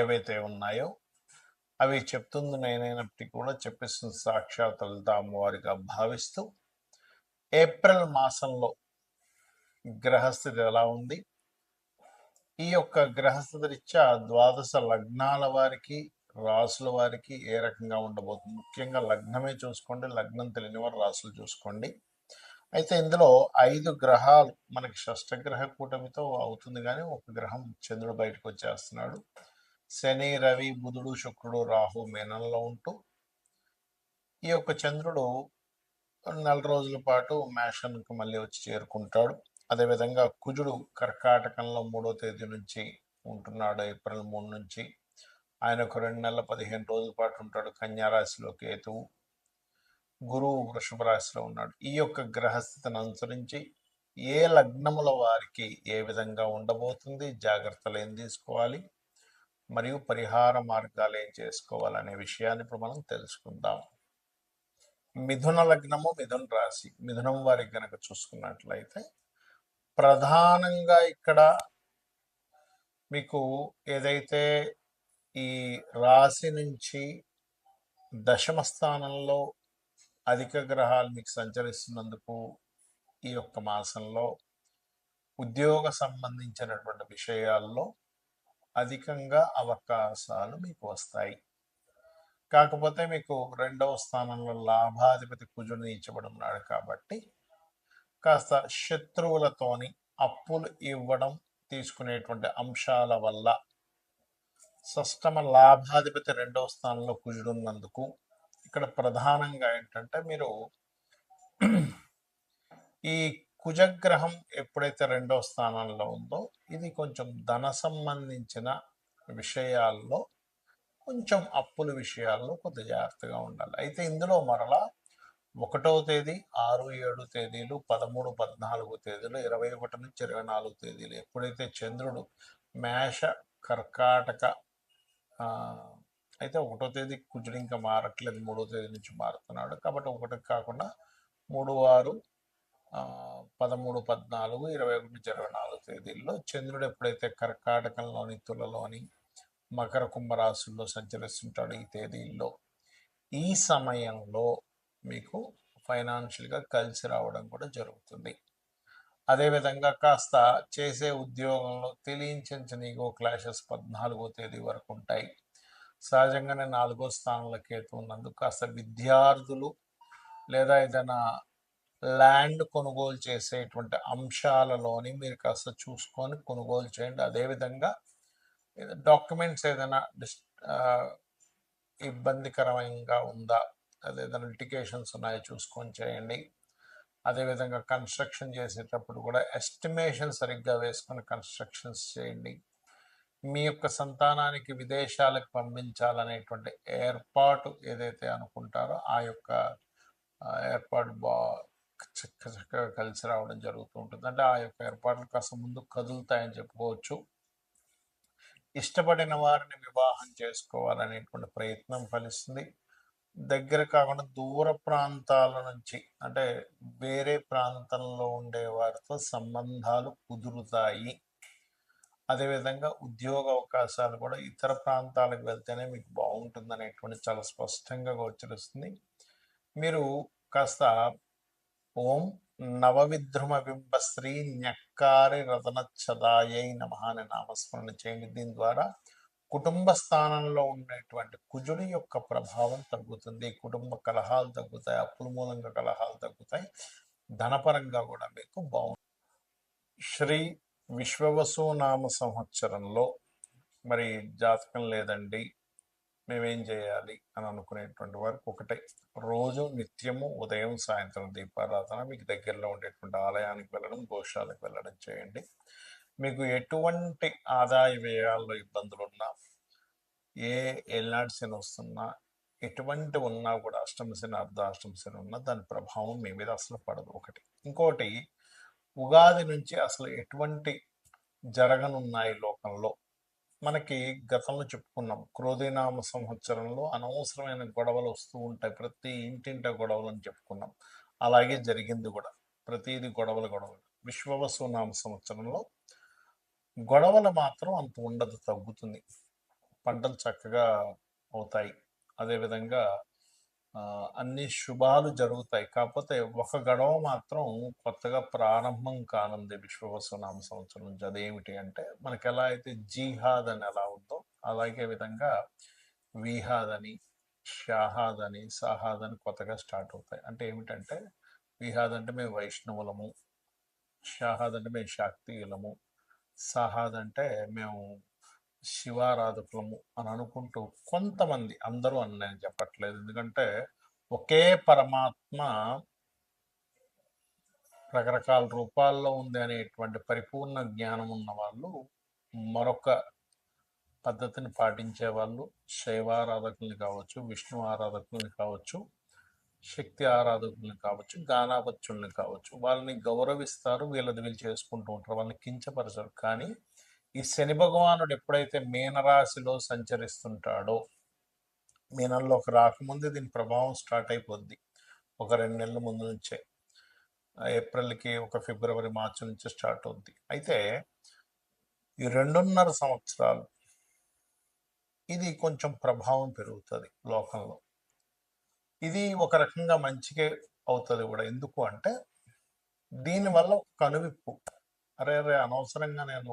ఏవైతే ఉన్నాయో అవి చెప్తుంది నేనైనప్పటికీ కూడా చెప్పిస్తుంది సాక్షాత్ లలిత అమ్మవారిగా భావిస్తూ ఏప్రిల్ మాసంలో గ్రహస్థితి ఎలా ఉంది? ఈ యొక్క గ్రహస్థితి రీత్యా ద్వాదశ లగ్నాల వారికి రాసుల వారికి ఏ రకంగా ఉండబోతుంది? ముఖ్యంగా లగ్నమే చూసుకోండి లగ్నం తెలియని వారు రాసులు చూసుకోండి. అయితే ఇందులో ఐదు గ్రహాలు మనకి షష్టగ్రహ కూటమితో అవుతుంది కానీ ఒక గ్రహం చంద్రుడు బయటకు వచ్చేస్తున్నాడు. శని రవి బుధుడు శుక్రుడు రాహు మేనంలో ఉంటూ ఈ యొక్క చంద్రుడు నెల రోజుల పాటు మేషన్కి మళ్ళీ వచ్చి చేరుకుంటాడు. అదేవిధంగా కుజుడు కర్కాటకంలో మూడో తేదీ నుంచి ఉంటున్నాడు ఏప్రిల్ మూడు నుంచి. ఆయన ఒక రెండు నెలల పదిహేను రోజుల పాటు ఉంటాడు కన్యారాశిలో కేతువు గురువు వృషభ రాశిలో ఉన్నాడు. ఈ యొక్క గ్రహస్థితిని అనుసరించి ఏ లగ్నముల వారికి ఏ విధంగా ఉండబోతుంది జాగ్రత్తలు ఏం తీసుకోవాలి మరియు పరిహార మార్గాలు ఏం చేసుకోవాలనే విషయాన్ని ఇప్పుడు మనం తెలుసుకుందాం. మిథున లగ్నము మిథున రాశి మిథునం వారికి గనక చూసుకున్నట్లయితే ప్రధానంగా ఇక్కడ మీకు ఏదైతే ఈ రాశి నుంచి దశమ స్థానంలో అధిక గ్రహాలు మీకు సంచరిస్తున్నందుకు ఈ యొక్క మాసంలో ఉద్యోగ సంబంధించినటువంటి విషయాల్లో అధికంగా అవకాశాలు మీకు వస్తాయి. కాకపోతే మీకు రెండవ స్థానంలో లాభాధిపతి కుజుడు ఇచ్చబడి ఉన్నాడు కాబట్టి కాస్త శత్రువులతోని అప్పులు ఇవ్వడం తీసుకునేటువంటి అంశాల వల్ల సష్టమ లాభాధిపతి రెండవ స్థానంలో కుజుడు ఉన్నందుకు ఇక్కడ ప్రధానంగా ఏంటంటే మీరు ఈ కుజగ్రహం ఎప్పుడైతే రెండవ స్థానంలో ఉందో ఇది కొంచెం ధన సంబంధించిన విషయాల్లో కొంచెం అప్పుల విషయాల్లో కొంత జాగ్రత్తగా ఉండాలి. అయితే ఇందులో మరలా ఒకటవ తేదీ ఆరు ఏడు తేదీలు పదమూడు పద్నాలుగు తేదీలు ఇరవై ఒకటి నుంచి ఇరవై నాలుగు తేదీలు ఎప్పుడైతే చంద్రుడు మేష కర్కాటక అయితే ఒకటో తేదీ కుజుడు ఇంకా మారట్లేదు మూడో తేదీ నుంచి మారుతున్నాడు. కాబట్టి ఒకటి కాకుండా మూడు ఆరు పదమూడు పద్నాలుగు ఇరవై ఒకటి నుంచి ఇరవై నాలుగు తేదీల్లో చంద్రుడు ఎప్పుడైతే కర్కాటకంలోని తులలోని మకర కుంభరాశుల్లో సంచరిస్తుంటాడు ఈ తేదీల్లో ఈ సమయంలో మీకు ఫైనాన్షియల్గా కలిసి రావడం కూడా జరుగుతుంది. అదేవిధంగా కాస్త చేసే ఉద్యోగంలో తెలియించని ఈగో క్లాషెస్ పద్నాలుగో తేదీ వరకు ఉంటాయి. సహజంగానే నాలుగో స్థానంలో కేతు ఉన్నందుకు కాస్త విద్యార్థులు లేదా ఏదైనా ల్యాండ్ కొనుగోలు చేసేటువంటి అంశాలలోని మీరు కాస్త చూసుకొని కొనుగోలు చేయండి. అదేవిధంగా డాక్యుమెంట్స్ ఏదైనా డిస్ ఇబ్బందికరంగా ఉందా? అదే ఏదైనా లిటికేషన్స్ ఉన్నాయో చూసుకొని చేయండి. అదేవిధంగా కన్స్ట్రక్షన్ చేసేటప్పుడు కూడా ఎస్టిమేషన్ సరిగ్గా వేసుకొని కన్స్ట్రక్షన్స్ చేయండి. మీ యొక్క సంతానానికి విదేశాలకు పంపించాలనేటువంటి ఏర్పాటు ఏదైతే అనుకుంటారో ఆ యొక్క ఏర్పాటు బా చక్క చక్కగా కలిసి రావడం జరుగుతూ ఉంటుంది. అంటే ఆ యొక్క ఏర్పాట్లు కాస్త ముందు కదులుతాయని చెప్పుకోవచ్చు. ఇష్టపడిన వారిని వివాహం చేసుకోవాలనేటువంటి ప్రయత్నం ఫలిస్తుంది. దగ్గర కాకుండా దూర ప్రాంతాల నుంచి అంటే వేరే ప్రాంతంలో ఉండే వారితో సంబంధాలు కుదురుతాయి. అదేవిధంగా ఉద్యోగ అవకాశాలు కూడా ఇతర ప్రాంతాలకు వెళ్తేనే మీకు బాగుంటుంది అనేటువంటి చాలా స్పష్టంగా గోచరిస్తుంది. మీరు కాస్త ఓం నవవిధ్రుమ బింబ శ్రీ న్యక్కారి రతన నమ అనే నామస్మరణ చేయండి. దీని ద్వారా కుటుంబ స్థానంలో ఉండేటువంటి కుజుడి యొక్క ప్రభావం తగ్గుతుంది. కుటుంబ కలహాలు తగ్గుతాయి. అప్పుల మూలంగా కలహాలు తగ్గుతాయి. ధనపరంగా కూడా మీకు బాగుంటుంది శ్రీ విశ్వవసు నామ సంవత్సరంలో మరి జాతకం లేదండి. మేమేం చేయాలి అని అనుకునేటువంటి వారికి ఒకటే. రోజు నిత్యము ఉదయం సాయంత్రం దీపారాధన మీకు దగ్గరలో ఉండేటువంటి ఆలయానికి వెళ్ళడం గోశాలకు వెళ్ళడం చేయండి. మీకు ఎటువంటి ఆదాయ వ్యయాల్లో ఇబ్బందులు ఉన్నా ఏ ఏళ్ళనాటి శని వస్తున్నా ఎటువంటి ఉన్నా కూడా అష్టమ శని అర్ధాష్టమ శని ఉన్నా దాని ప్రభావం మీ మీద అసలు పడదు. ఒకటి. ఇంకోటి ఉగాది నుంచి అసలు ఎటువంటి జరగనున్నాయి లోకంలో మనకి గతంలో చెప్పుకున్నాం. క్రోధీనామ సంవత్సరంలో అనవసరమైన గొడవలు వస్తూ ఉంటాయి. ప్రతి ఇంటింట గొడవలు అని చెప్పుకున్నాం. అలాగే జరిగింది కూడా. ప్రతిది గొడవలు గొడవలు. విశ్వవసు నామ సంవత్సరంలో గొడవలు మాత్రం అంత ఉండదు తగ్గుతుంది. పంటలు చక్కగా అవుతాయి. అదేవిధంగా అన్ని శుభాలు జరుగుతాయి. కాకపోతే ఒక గడవ మాత్రం కొత్తగా ప్రారంభం కానుంది విశ్వవసునామ సంవత్సరం నుంచి. అదేమిటి అంటే మనకి ఎలా అయితే జీహాద్ అని ఎలా ఉందో అలాగే విధంగా విహాద్ అని షాహాద్ అని సాహాద్ అని కొత్తగా స్టార్ట్ అవుతాయి. అంటే ఏమిటంటే విహాద్ అంటే మేము వైష్ణవులము షాహాద్ అంటే మేము శాక్తియులము సాహాద్ అంటే మేము శివారాధకులము అని అనుకుంటూ కొంతమంది అందరూ అని నేను చెప్పట్లేదు. ఎందుకంటే ఒకే పరమాత్మ రకరకాల రూపాల్లో ఉంది అనేటువంటి పరిపూర్ణ జ్ఞానం ఉన్న వాళ్ళు మరొక పద్ధతిని పాటించే వాళ్ళు శైవారాధకుల్ని కావచ్చు విష్ణు ఆరాధకుల్ని కావచ్చు శక్తి ఆరాధకుల్ని కావచ్చు గానాపత్యుల్ని కావచ్చు. వాళ్ళని గౌరవిస్తారు వీళ్ళది వీళ్ళు చేసుకుంటూ ఉంటారు వాళ్ళని కించపరచరు కానీ ఈ శని భగవానుడు ఎప్పుడైతే మీనరాశిలో సంచరిస్తుంటాడో మీనంలోకి రాకముందే దీని ప్రభావం స్టార్ట్ అయిపోద్ది. ఒక రెండు నెలల ముందు నుంచే. ఏప్రిల్కి ఒక ఫిబ్రవరి మార్చి నుంచి స్టార్ట్ అవుద్ది. అయితే ఈ రెండున్నర సంవత్సరాలు ఇది కొంచెం ప్రభావం పెరుగుతుంది లోకంలో. ఇది ఒక రకంగా మంచిగా అవుతుంది కూడా. ఎందుకు అంటే దీనివల్ల ఒక కనువిప్పు. అరే అరే అనవసరంగా నేను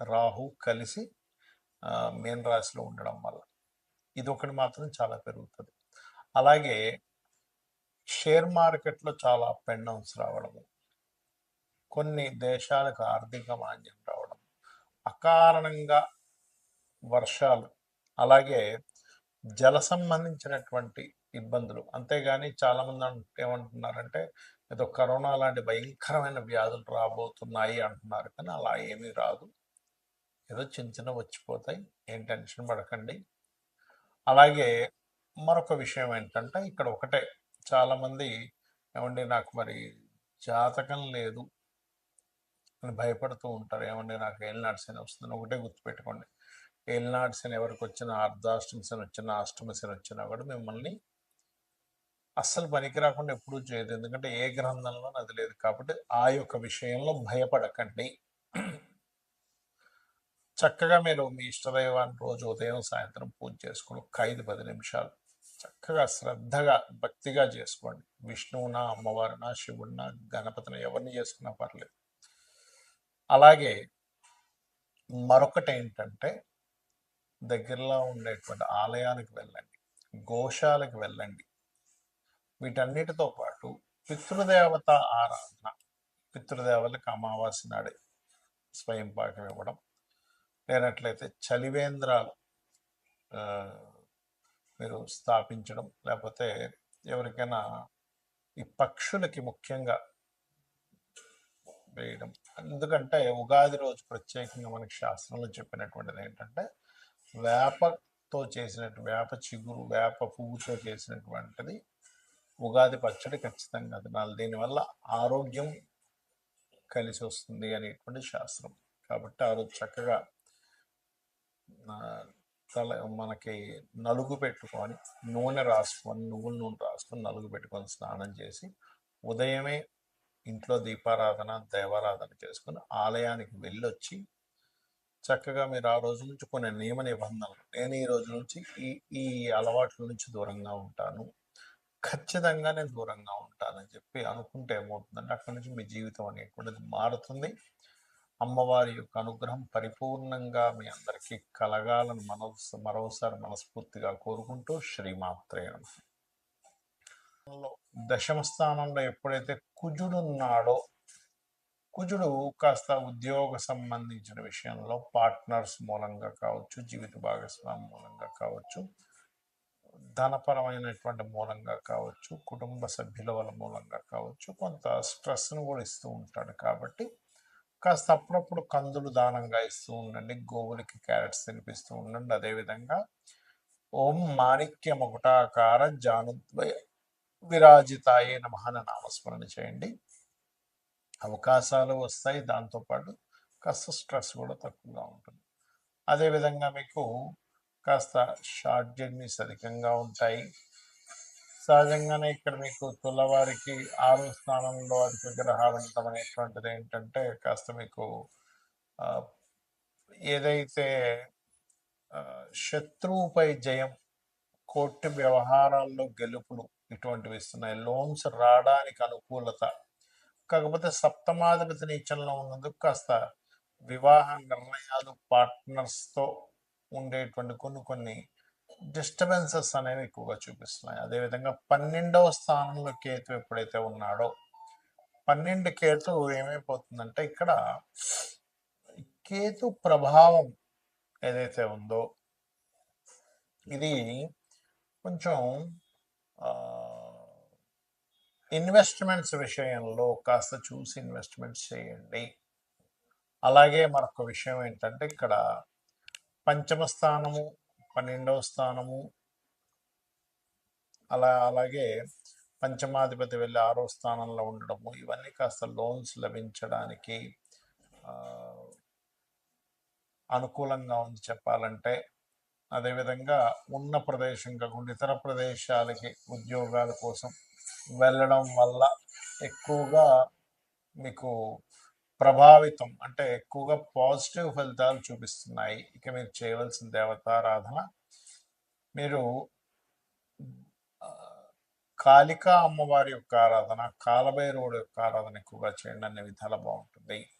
రాహు కలిసి ఆ, మీన రాశిలో ఉండడం వల్ల. ఇది ఒకటి మాత్రం చాలా పెరుగుతుంది. అలాగే షేర్ మార్కెట్లో చాలా అప్ అండ్ డౌన్స్ రావడము కొన్ని దేశాలకు ఆర్థిక మాంద్యం రావడం అకారణంగా వర్షాలు అలాగే జల సంబంధించినటువంటి ఇబ్బందులు. అంతేగాని చాలామంది ఏమంటున్నారంటే ఏదో కరోనా లాంటి భయంకరమైన వ్యాధులు రాబోతున్నాయి అంటున్నారు కానీ అలా ఏమీ రాదు. ఏదో చిన్న చిన్న వచ్చిపోతాయి ఏం టెన్షన్ పడకండి. అలాగే మరొక విషయం ఏంటంటే ఇక్కడ ఒకటే. చాలామంది ఏమండి నాకు మరి జాతకం లేదు అని భయపడుతూ ఉంటారు. ఏమండి నాకు ఏలినాటి వస్తుందని ఒకటే గుర్తుపెట్టుకోండి. ఏలినాటి ఎవరికి వచ్చిన అర్ధాష్టమ వచ్చిన వచ్చినా వచ్చినా కూడా మిమ్మల్ని అస్సలు పనికి రాకుండా ఎప్పుడూ చేయదు. ఎందుకంటే ఏ గ్రంథంలో అది లేదు. కాబట్టి ఆ యొక్క విషయంలో భయపడకండి. చక్కగా మీరు మీ ఇష్టదైవాన్ని రోజు ఉదయం సాయంత్రం పూజ చేసుకుని ఒక ఐదు పది నిమిషాలు చక్కగా శ్రద్ధగా భక్తిగా చేసుకోండి. విష్ణువునా అమ్మవారినా శివుడినా గణపతిని ఎవరిని చేసుకున్నా పర్లేదు. అలాగే మరొకటి ఏంటంటే దగ్గరలో ఉండేటువంటి ఆలయానికి వెళ్ళండి గోశాలకు వెళ్ళండి. వీటన్నిటితో పాటు పితృదేవత ఆరాధన పితృదేవతలకు అమావాస్య నాడే స్వయం పాకం ఇవ్వడం లేనట్లయితే చలివేంద్రాలు మీరు స్థాపించడం లేకపోతే ఎవరికైనా ఈ పక్షులకి ముఖ్యంగా వేయడం. ఎందుకంటే ఉగాది రోజు ప్రత్యేకంగా మనకి శాస్త్రంలో చెప్పినటువంటిది ఏంటంటే వేపతో చేసినట్టు వేప చిగురు వేప పువ్వుతో చేసినటువంటిది ఉగాది పచ్చడి ఖచ్చితంగా తినాలి. దీనివల్ల ఆరోగ్యం కలిసి వస్తుంది అనేటువంటి శాస్త్రం. కాబట్టి ఆ రోజు చక్కగా తల మనకి నలుగు పెట్టుకొని నూనె రాసుకొని నువ్వుల నూనె రాసుకొని నలుగు పెట్టుకొని స్నానం చేసి ఉదయమే ఇంట్లో దీపారాధన దేవారాధన చేసుకుని ఆలయానికి వెళ్ళొచ్చి చక్కగా మీరు ఆ రోజు నుంచి కొన్ని నియమ నిబంధనలు. నేను ఈ రోజు నుంచి ఈ ఈ అలవాట్ల నుంచి దూరంగా ఉంటాను. ఖచ్చితంగా నేను దూరంగా ఉంటానని చెప్పి అనుకుంటే ఏమవుతుందంటే అక్కడి నుంచి మీ జీవితం అనేటువంటిది మారుతుంది. అమ్మవారి యొక్క అనుగ్రహం పరిపూర్ణంగా మీ అందరికీ కలగాలని మనస్ మరోసారి మనస్ఫూర్తిగా కోరుకుంటూ శ్రీమాత్రే దశమ స్థానంలో ఎప్పుడైతే కుజుడు ఉన్నాడో కుజుడు కాస్త ఉద్యోగ సంబంధించిన విషయంలో పార్ట్నర్స్ మూలంగా కావచ్చు జీవిత భాగస్వామి మూలంగా కావచ్చు ధనపరమైనటువంటి మూలంగా కావచ్చు కుటుంబ సభ్యుల వల్ల మూలంగా కావచ్చు కొంత స్ట్రెస్ను కూడా ఇస్తూ ఉంటాడు కాబట్టి కాస్త అప్పుడప్పుడు కందులు దానంగా ఇస్తూ ఉండండి. గోవులకి క్యారెట్స్ తినిపిస్తూ ఉండండి. అదేవిధంగా ఓం మాణిక్య ముకుటాకార జానుద్వయ విరాజితాయే నమహన నామస్మరణ చేయండి. అవకాశాలు వస్తాయి. దాంతోపాటు కాస్త స్ట్రెస్ కూడా తక్కువగా ఉంటుంది. అదేవిధంగా మీకు కాస్త షార్ట్ జర్నీస్ అధికంగా ఉంటాయి. సహజంగానే ఇక్కడ మీకు తులవారికి ఆరు స్థానంలో అధిక గ్రహాలు ఉండటం అనేటువంటిది ఏంటంటే కాస్త మీకు ఏదైతే శత్రువుపై జయం కోర్టు వ్యవహారాల్లో గెలుపులు ఇటువంటివి ఇస్తున్నాయి. లోన్స్ రావడానికి అనుకూలత. కాకపోతే సప్తమాధిపతి నీచంలో ఉన్నందుకు కాస్త వివాహ నిర్ణయాలు పార్ట్నర్స్తో ఉండేటువంటి కొన్ని కొన్ని డిస్టర్బెన్సెస్ అనేవి ఎక్కువగా చూపిస్తున్నాయి. అదేవిధంగా పన్నెండవ స్థానంలో కేతు ఎప్పుడైతే ఉన్నాడో పన్నెండు కేతు ఏమైపోతుందంటే ఇక్కడ కేతు ప్రభావం ఏదైతే ఉందో ఇది కొంచెం ఇన్వెస్ట్మెంట్స్ విషయంలో కాస్త చూసి ఇన్వెస్ట్మెంట్స్ చేయండి. అలాగే మరొక విషయం ఏంటంటే ఇక్కడ పంచమ స్థానము పన్నెండవ స్థానము. అలా అలాగే పంచమాధిపతి వెళ్ళి ఆరో స్థానంలో ఉండడము. ఇవన్నీ కాస్త లోన్స్ లభించడానికి అనుకూలంగా ఉంది చెప్పాలంటే. అదేవిధంగా ఉన్న ప్రదేశం కాకుండా ఇతర ప్రదేశాలకి ఉద్యోగాల కోసం వెళ్ళడం వల్ల ఎక్కువగా మీకు ప్రభావితం అంటే ఎక్కువగా పాజిటివ్ ఫలితాలు చూపిస్తున్నాయి. ఇక మీరు చేయవలసిన దేవతారాధన. మీరు కాళికా అమ్మవారి యొక్క ఆరాధన కాలభైరవుడు యొక్క ఆరాధన ఎక్కువగా చేయండి. అనే విధాలు బాగుంటుంది.